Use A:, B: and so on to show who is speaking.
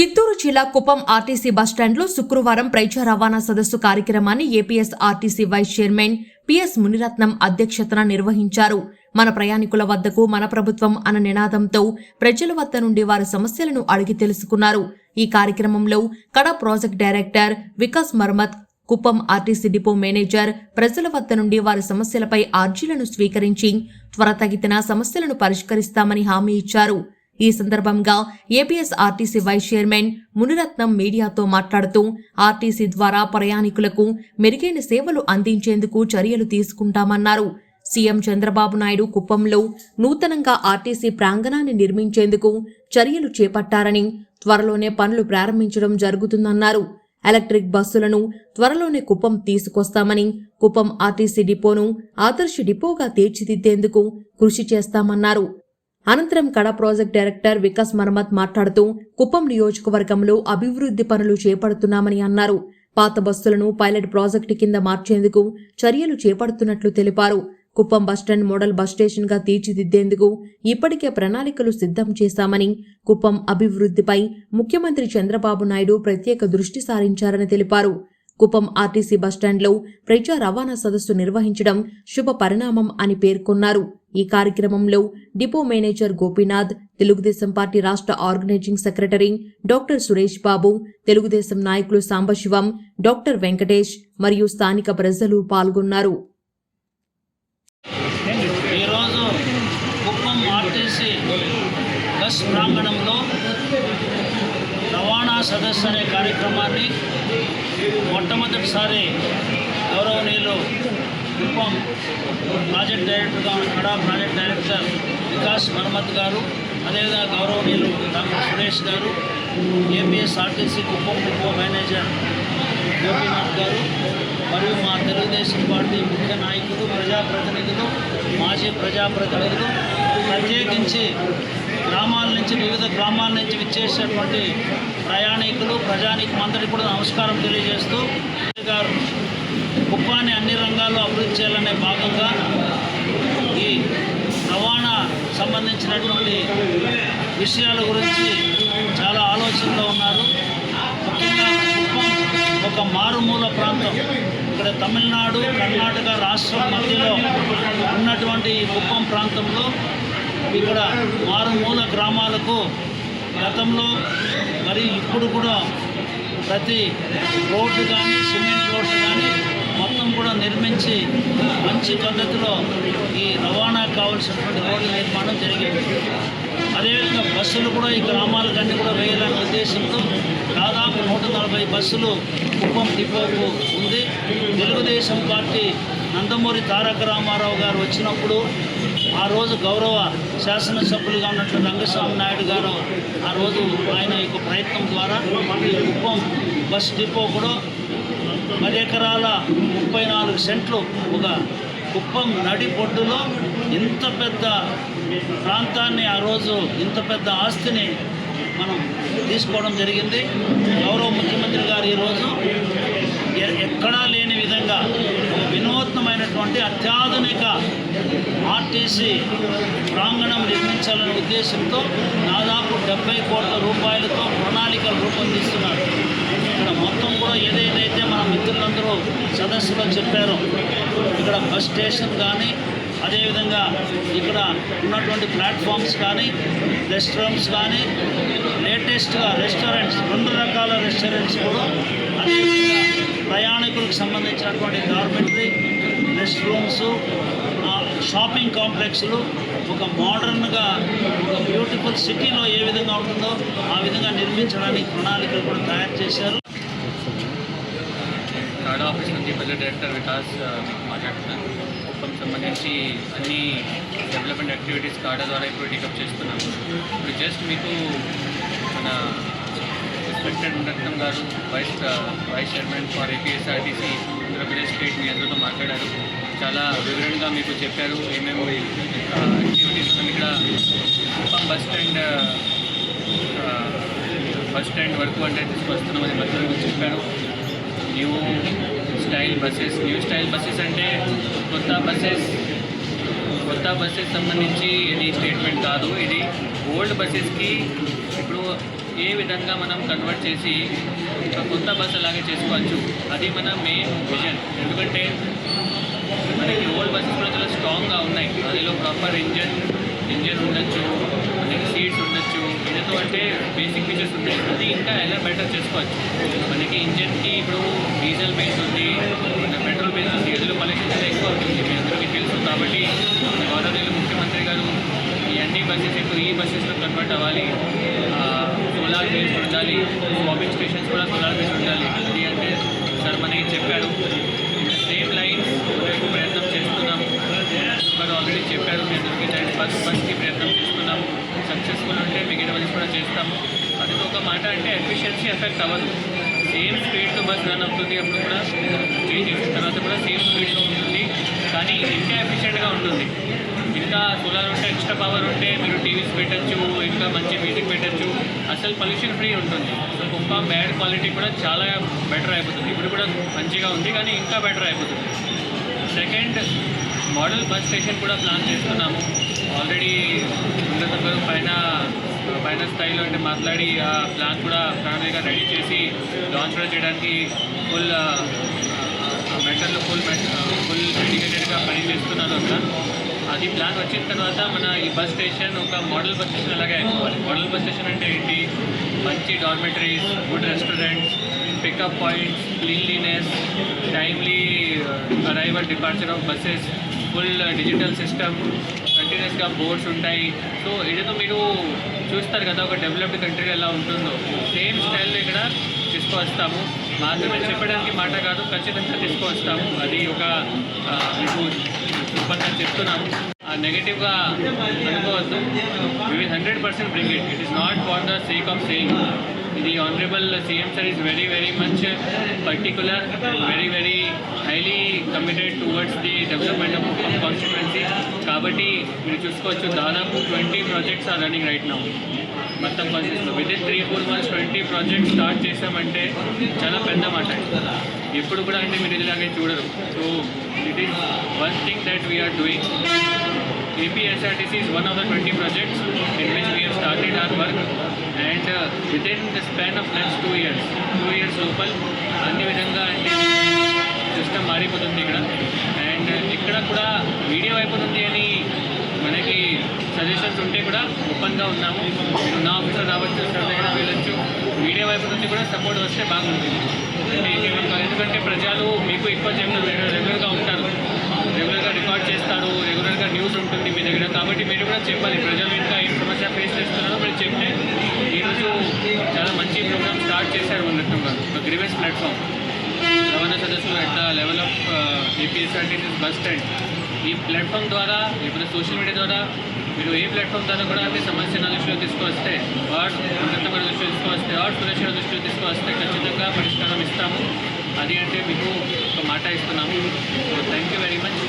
A: చిత్తూరు జిల్లా కుప్పం ఆర్టీసీ బస్టాండ్లో శుక్రవారం ప్రజా రవాణా సదస్సు కార్యక్రమాన్ని APS RTC vice chairman PS Munirathnam అధ్యక్షతన నిర్వహించారు. మన ప్రయాణికుల వద్దకు మన ప్రభుత్వం అన్న నినాదంతో ప్రజల వద్ద నుండి వారి సమస్యలను అడిగి తెలుసుకున్నారు. ఈ కార్యక్రమంలో KADA project director Vikas Marmat Kuppam RTC depot manager ప్రజల వద్ద నుండి వారి సమస్యలపై ఆర్జీలను స్వీకరించి త్వరతగిన సమస్యలను పరిష్కరిస్తామని హామీ ఇచ్చారు. ఈ సందర్భంగా APS RTC vice chairman Munirathnam మీడియాతో మాట్లాడుతూ ఆర్టీసీ ద్వారా ప్రయాణికులకు మెరుగైన సేవలు అందించేందుకు చర్యలు తీసుకుంటామన్నారు. సీఎం చంద్రబాబు నాయుడు కుప్పంలో నూతనంగా ఆర్టీసీ ప్రాంగణాన్ని నిర్మించేందుకు చర్యలు చేపట్టారని త్వరలోనే పనులు ప్రారంభించడం జరుగుతుందన్నారు. ఎలక్ట్రిక్ బస్సులను త్వరలోనే కుప్పం తీసుకొస్తామని కుప్పం ఆర్టీసీ డిపోను ఆదర్శ డిపోగా తీర్చిదిద్దేందుకు కృషి చేస్తామన్నారు. అనంతరం కడ ప్రాజెక్ట్ డైరెక్టర్ వికాస్ మరమత్ మాట్లాడుతూ కుప్పం నియోజకవర్గంలో అభివృద్ధి పనులు చేపడుతున్నామని అన్నారు. పాత బస్సులను పైలట్ ప్రాజెక్టు కింద మార్చేందుకు చర్యలు చేపడుతున్నట్లు తెలిపారు. Kuppam bus stand model bus స్టేషన్గా తీర్చిదిద్దేందుకు ఇప్పటికే ప్రణాళికలు సిద్ధం చేశామని కుప్పం అభివృద్ధిపై ముఖ్యమంత్రి చంద్రబాబు నాయుడు ప్రత్యేక దృష్టి సారించారని తెలిపారు. కుప్పం ఆర్టీసీ బస్టాండ్లో ప్రజా రవాణా సదస్సు నిర్వహించడం శుభ పరిణామం అని పేర్కొన్నారు. ఈ కార్యక్రమంలో depot manager Gopinath Telugu Desam party రాష్ట్ర organising secretary doctor Suresh Babu Telugu Desam నాయకులు సాంబశివం డాక్టర్ వెంకటేష్ మరియు స్థానిక ప్రజలు పాల్గొన్నారు.
B: ఈరోజు కుప్పం ఆర్టీసీ బస్ ప్రాంగణంలో రవాణా సదస్సు అనే కార్యక్రమాన్ని మొట్టమొదటిసారి గౌరవనీయులు కుప్పం ప్రాజెక్ట్ డైరెక్టర్గా ఉన్న కడా ప్రాజెక్ట్ డైరెక్టర్ వికాస్ మర్మత్ గారు అదేవిధంగా గౌరవనీయులు డాక్టర్ సురేష్ గారు ఏపీఎస్ఆర్టీసీ కుప్పం కుప్పం మేనేజర్ గోపీనాథ్ గారు మరియు మా తెలుగుదేశం పార్టీ ముఖ్య నాయకులు ప్రజాప్రతినిధులు మాజీ ప్రజాప్రతినిధులు ప్రత్యేకించి గ్రామాల నుంచి వివిధ గ్రామాల నుంచి విచ్చేసినటువంటి ప్రయాణికులు ప్రజానికి అందరికీ కూడా నమస్కారం తెలియజేస్తూ గారు కుప్పాన్ని అన్ని రంగాల్లో అభివృద్ధి చేయాలనే భాగంగా ఈ రవాణా సంబంధించినటువంటి విషయాల గురించి చాలా ఆలోచనలో ఉన్నారు. ముఖ్యంగా కుప్పం ఒక మారుమూల ప్రాంతం. ఇక్కడ తమిళనాడు కర్ణాటక రాష్ట్రం మధ్యలో ఉన్నటువంటి ఈ కుప్పం ప్రాంతంలో ఇక్కడ మారుమూల గ్రామాలకు గతంలో మరి ఇప్పుడు కూడా ప్రతి రోడ్డు కానీ సిమెంట్ రోడ్డు కానీ కూడా నిర్మించి మంచి పద్ధతిలో ఈ రవాణా కావాల్సినటువంటి రోడ్ల నిర్మాణం జరిగింది. అదేవిధంగా బస్సులు కూడా ఈ గ్రామాలకన్నీ కూడా వేయాలనే ఉద్దేశంతో దాదాపు నూట నలభై బస్సులు కుప్పం డిపోకు ఉంది. తెలుగుదేశం పార్టీ నందమూరి తారక రామారావు గారు వచ్చినప్పుడు ఆ రోజు గౌరవ శాసనసభ్యులుగా ఉన్నటువంటి రంగస్వామి నాయుడు గారు ఆ రోజు ఆయన యొక్క ప్రయత్నం ద్వారా ఈ కుప్పం బస్ డిపో కూడా పది ఎకరాల ముప్పై నాలుగు సెంట్లు ఒక కుప్పం నడి పొడ్డులో ఇంత పెద్ద ప్రాంతాన్ని ఆ రోజు ఇంత పెద్ద ఆస్తిని మనం తీసుకోవడం జరిగింది. గౌరవ ముఖ్యమంత్రి గారు ఈరోజు ఎ- ఎక్కడా లేని విధంగా ఒక వినూత్నమైనటువంటి అత్యాధునిక ఆర్టీసీ ప్రాంగణం నిర్మించాలనే ఉద్దేశంతో దాదాపు డెబ్బై కోట్ల రూపాయలతో ప్రణాళికలు రూపొందిస్తున్నారు. ఇక్కడ మొత్తం కూడా ఏదైతే మన మిత్రులందరూ సదస్సులో చెప్పారో ఇక్కడ బస్ స్టేషన్ కానీ అదేవిధంగా ఇక్కడ ఉన్నటువంటి ప్లాట్ఫామ్స్ కానీ రెస్టారెంట్స్ కానీ లేటెస్ట్గా రెస్టారెంట్స్ రెండు రకాల రెస్టారెంట్స్ కూడా అదేవిధంగా ప్రయాణికులకు సంబంధించినటువంటి డార్మెంటరీ రెస్ట్ రూమ్స్ షాపింగ్ కాంప్లెక్స్లు ఒక మోడర్న్గా ఒక బ్యూటిఫుల్ సిటీలో ఏ విధంగా ఉంటుందో ఆ విధంగా నిర్మించడానికి ప్రణాళికలు కూడా తయారు చేశారు.
C: కాడా ఆఫీస్ నుంచి ప్రజెంట్ డైరెక్టర్ వికాస్ మీకు మాట్లాడుతున్నాను కుప్పం సంబంధించి అన్ని డెవలప్మెంట్ యాక్టివిటీస్ కాడా ద్వారా ఇప్పుడు టేకప్ చేస్తున్నాము. ఇప్పుడు జస్ట్ మీకు మన రెస్పెక్టెడ్ రత్నం గారు vice vice chairman for APSRTC Andhra Pradesh state మీ అందరితో మాట్లాడారు. చాలా వివరంగా మీకు చెప్పారు. ఏమేమి యాక్టివిటీస్ ఇక్కడ Kuppam bus stand bus stand వరకు అంటే తీసుకొస్తున్నామని బస్సు మీకు చెప్పారు. New style buses. New style buses అంటే కొత్త బస్సెస్ కొత్త బస్సెస్ సంబంధించి ఇది స్టేట్మెంట్ కాదు. ఇది ఓల్డ్ బస్సెస్కి ఇప్పుడు ఏ విధంగా మనం కన్వర్ట్ చేసి ఒక కొత్త బస్ అలాగే చేసుకోవచ్చు. అది మన మెయిన్ విజన్ ఎందుకంటే మనకి ఓల్డ్ బస్సెస్ కూడా చాలా స్ట్రాంగ్గా ఉన్నాయి. అందులో ప్రాపర్ ఇంజన్ ఇంజన్ ఉండొచ్చు మనకి సీట్స్ ఉండొచ్చు. ఏదో అంటే బేసిక్ ఫీచర్స్ ఉంటాయి అది ఇంకా ఎలా బెటర్ చేసుకోవచ్చు? మనకి ఇంజన్కి ఇప్పుడు డీజిల్ బేస్ ఉంది పెట్రోల్ బేస్ ఉంది ఎదురు పొల్యూషన్ చాలా ఎక్కువ అవుతుంది. మీ అందరికీ తెలుసు కాబట్టి మన గౌరవనీయులు ముఖ్యమంత్రి గారు ఈ అన్ని బస్సెస్ ఇప్పుడు ఈ బస్సెస్లో కన్వర్ట్ అవ్వాలి. సోలార్ బేస్ ఉండాలి స్వాపింగ్ స్టేషన్స్ కూడా సోలార్ బేస్ ఉండాలి. అది అంటే సార్ మనకి చెప్పారు. సేమ్ లైన్ ప్రయత్నం చేస్తున్నాం. మరి ఆల్రెడీ చెప్పారు. మీ అందరికీ దాన్ని బస్ బస్కి ప్రయత్నం చేస్తున్నాం. సక్సెస్ఫుల్ ఉంటే మిగతా కూడా చేస్తాము అది ఒక మాట అంటే ఎఫిషియన్సీ ఎఫెక్ట్ అవ్వదు. సేమ్ స్పీడ్తో బస్ రన్ అవుతుంది అప్పుడు కూడా. చేంజ్ చేసిన తర్వాత కూడా సేమ్ స్పీడ్లో ఉంటుంది. కానీ ఇంకా ఎఫిషియెంట్గా ఉంటుంది. ఇంకా సోలార్ ఉంటే ఎక్స్ట్రా పవర్ ఉంటే మీరు టీవీస్ పెట్టచ్చు ఇంకా మంచి మ్యూజిక్ పెట్టచ్చు. అసలు పొల్యూషన్ ఫ్రీ ఉంటుంది. సో గొప్ప బ్యాడ్ క్వాలిటీ కూడా చాలా బెటర్ అయిపోతుంది. ఇప్పుడు కూడా మంచిగా ఉంది కానీ ఇంకా బెటర్ అయిపోతుంది. సెకండ్ మోడల్ బస్ స్టేషన్ కూడా ప్లాన్ చేస్తున్నాము. ఆల్రెడీ ఉన్నత పైన పైన స్థాయిలో అంటే మాట్లాడి ఆ ప్లాన్ కూడా ప్రణాళిక రెడీ చేసి లాంచ్ కూడా చేయడానికి ఫుల్ మెటర్లో ఫుల్ ఫుల్ డెడికేటెడ్గా పని చేస్తున్నాను అక్కడ అది ప్లాన్ వచ్చిన తర్వాత మన ఈ బస్ స్టేషన్ ఒక మోడల్ బస్ స్టేషన్ అలాగే అయిపోవాలి. మోడల్ బస్ స్టేషన్ అంటే ఏంటి? మంచి dormitories good restaurants pickup points cleanliness timely arrival departure of buses full digital system కంటిన్యూస్గా బోర్డ్స్ ఉంటాయి. సో ఏదైతే మీరు చూస్తారు కదా ఒక డెవలప్డ్ కంట్రీ ఎలా ఉంటుందో. సేమ్ స్టైల్లో ఇక్కడ తీసుకువస్తాము. మాత్రమే చెప్పడానికి మాట కాదు ఖచ్చితంగా తీసుకువస్తాము. అది ఒక మీకు సూపర్గా చెప్తున్నాము నెగిటివ్గా అనుకోవద్దు. We hundred percent bring it it is not for the sake of saying the honourable CM sir is very very much particular very very highly committed towards the development of constituency కాబట్టి మీరు చూసుకోవచ్చు దాదాపు twenty projects are running right now మొత్తం కాన్స్టిట్యూన్స్లో within three four months twenty projects start చేసామంటే చాలా పెద్ద మాట. ఎప్పుడు కూడా అంటే మీరు ఇలాగే చూడరు. So it is one thing that we are doing APSRTC is one of the 20 projects in which we have started our work. And uh, within the of of two years two years years లోపల అన్ని విధంగా అంటే system మారిపోతుంది ఇక్కడ. And uh, ఇక్కడ కూడా video అయిపోతుంది అని మనకి సజెషన్స్ ఉంటే కూడా ఓపెన్గా ఉన్నాము. మీరు నా ఆఫీసర్ రావచ్చు సార్ దగ్గర వెళ్ళొచ్చు. వీడియో వైపు నుంచి కూడా సపోర్ట్ వస్తే బాగుంటుంది. ఎందుకంటే ప్రజలు మీకు ఎక్కువ చెప్తారు రెగ్యులర్గా ఉంటారు. రెగ్యులర్గా రికార్డ్ చేస్తారు. రెగ్యులర్గా న్యూస్ ఉంటుంది మీ దగ్గర. కాబట్టి మీరు కూడా చెప్పాలి. ప్రజలు ఇంకా ఏం సమస్య ఫేస్ చేస్తున్నారో మీరు చెప్తే ఈరోజు చాలా మంచి ప్రోగ్రామ్ స్టార్ట్ చేశారు ఉన్నట్టు ఒక గ్రీవెన్స్ ప్లాట్ఫామ్ రవాణా సదస్సులు at the level of APSRTC bus stand ఈ ప్లాట్ఫామ్ ద్వారా ఇప్పుడు సోషల్ మీడియా ద్వారా మీరు ఏ ప్లాట్ఫామ్ ద్వారా కూడా మీ సమస్యను దృష్టిలో తీసుకువస్తే వార్డ్ ఉన్నతమైన దృష్టిలో తీసుకువస్తే వార్డ్ సురక్షణ దృష్టిలో తీసుకువస్తే ఖచ్చితంగా పరిష్కారం ఇస్తాము. అది అంటే మీకు ఒక మాట ఇస్తున్నాము. Thank you very much